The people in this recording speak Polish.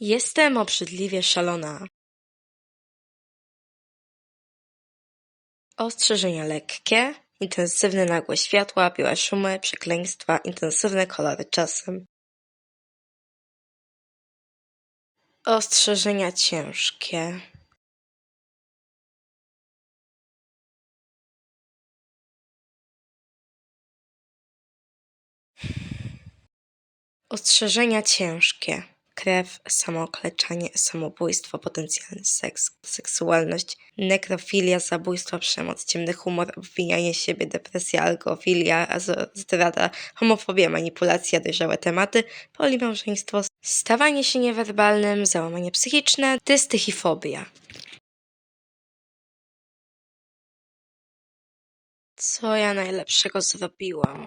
Jestem obrzydliwie szalona. Ostrzeżenia lekkie, intensywne nagłe światła, białe szumy, przekleństwa, intensywne kolory czasem. Ostrzeżenia ciężkie. Ostrzeżenia ciężkie. Krew, samookaleczanie, samobójstwo, potencjalny seks, seksualność, nekrofilia, zabójstwo, przemoc, ciemny humor, obwinianie siebie, depresja, alkofilia, zdrada, homofobia, manipulacja, dojrzałe tematy, polimałżeństwo, stawanie się niewerbalnym, załamanie psychiczne, dystychifobia. Co ja najlepszego zrobiłam?